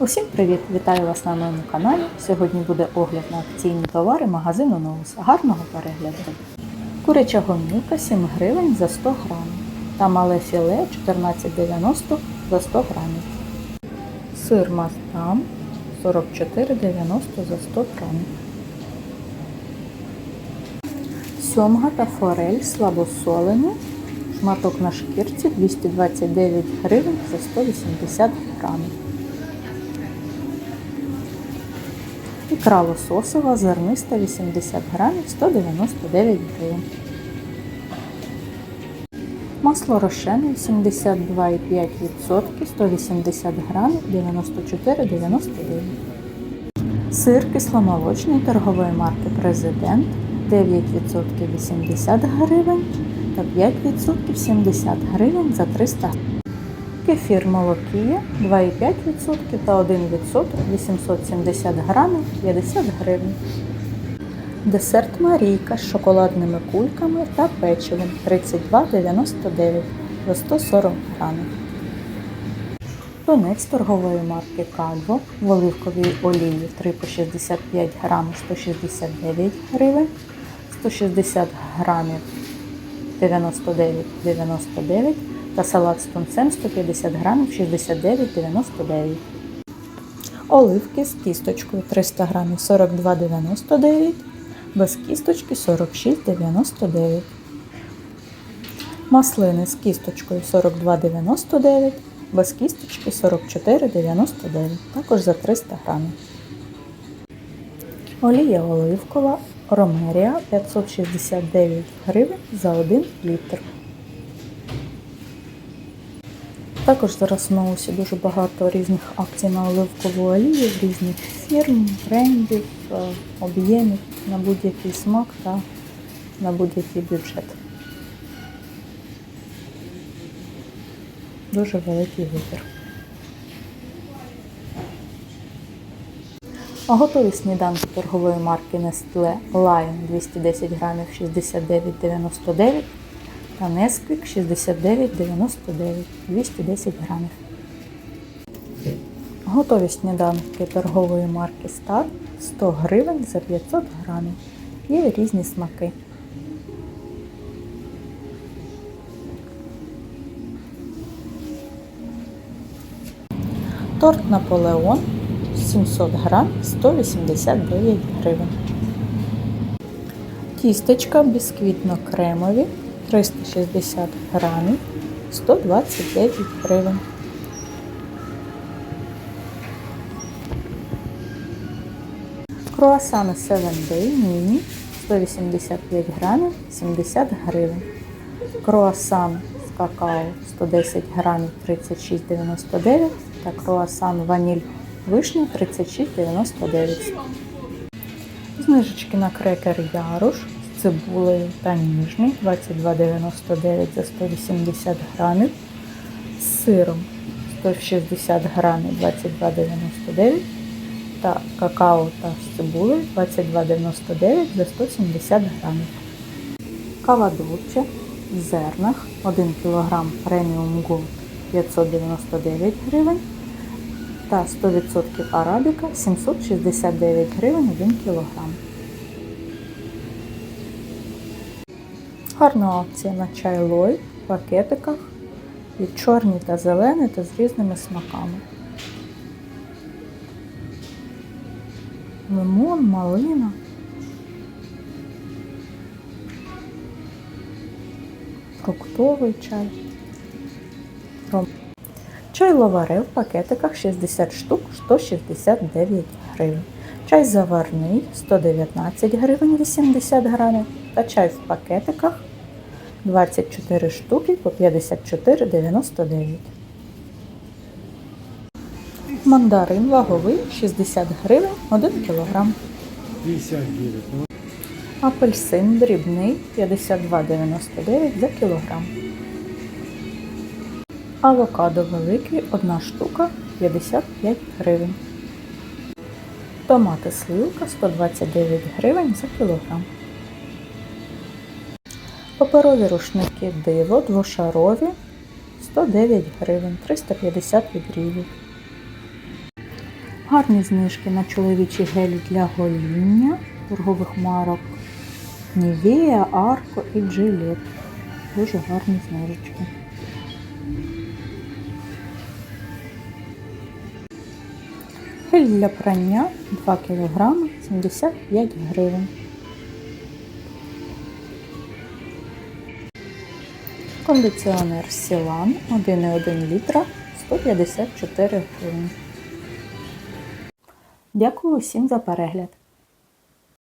Усім привіт! Вітаю вас на моєму каналі. Сьогодні буде огляд на акційні товари магазину Новус. Гарного перегляду! Куряча гомілка 7 гривень за 100 грамів та мале філе 14,90 за 100 грамів. Сир Маздам 44,90 за 100 грамів. Сьомга та форель слабосолені. Шматок на шкірці 229 гривень за 180 грамів. Ікра лососова зерниста 80 грамів 199 гривень. Масло рошене 72,5% 180 грамів 94,99. Сир кисломолочний торгової марки Президент 9% 80 гривень та 5% 70 гривень за 300 гривень. Кефір молокія 2,5% та 1% 870 грамів 50 гривень. Десерт Марійка з шоколадними кульками та печивом 32,99 за 140 грамів. Тунець торгової марки Кальво в оливковій олії 3 по 65 грамів 169 гривень, 160 грамів 99,99 та салат з тунцем 150 грамів 69,99. Оливки з кісточкою 300 грамів 42,99, без кісточки 46,99. Маслини з кісточкою 42,99, без кісточки 44,99, також за 300 грамів. Олія оливкова Ромерія 569 гривень за 1 літр. Також зараз в Ноусі дуже багато різних акцій на оливкову олію, різних фірм, брендів, е, об'ємів на будь-який смак та на будь-який бюджет. Дуже великий вибір. А готові сніданки торгової марки Nestle Lion 210 грамів 69,99 та Nesquik 69,99 210 грамів. Готові сніданки торгової марки Star 100 гривень за 500 грамів. Є різні смаки. Торт Наполеон 700 грам 189 гривень. Тістечка бісквітно-кремові 360 грамів 129 гривень. Круасани 7 Day міні 185 грамів 70 гривень. Круасан з какао 110 грамів 36,99 та круасан ваніль вишня 36,99. Знижечки на крекер Яруш цибулею та ніжний 22,99 за 180 грамів. З сиром 160 грамів 22,99 та какао та з цибулею 22,99 за 170 грамів. Кава Dolce в зернах 1 кг преміум Gold 599 гривень та 100% арабіка 769 гривень 1 кг. Гарна акція на чай лой в пакетиках і чорні та зелені та з різними смаками. Лимон, малина. Фруктовий чай. Чай лаваре в пакетиках 60 штук 169 гривень. Чай заварний 119 гривень 80 грамів. Та чай в пакетиках 24 штуки по 54,99. Мандарин ваговий 60 гривень 1 кг. 59. Апельсин дрібний 52,99 за кілограм. Авокадо великий 1 штука 55 гривень. Томати сливка 129 гривень за кілограм. Паперові рушники диво двошарові 109 гривень 350 відрізів. Гарні знижки на чоловічі гелі для гоління торгових марок Нівея, Арко і Джилет. Дуже гарні знижечки. Гель для прання 2 кг 75 гривень. Кондиціонер Сілан 1,1 літра 154 гривень. Дякую усім за перегляд.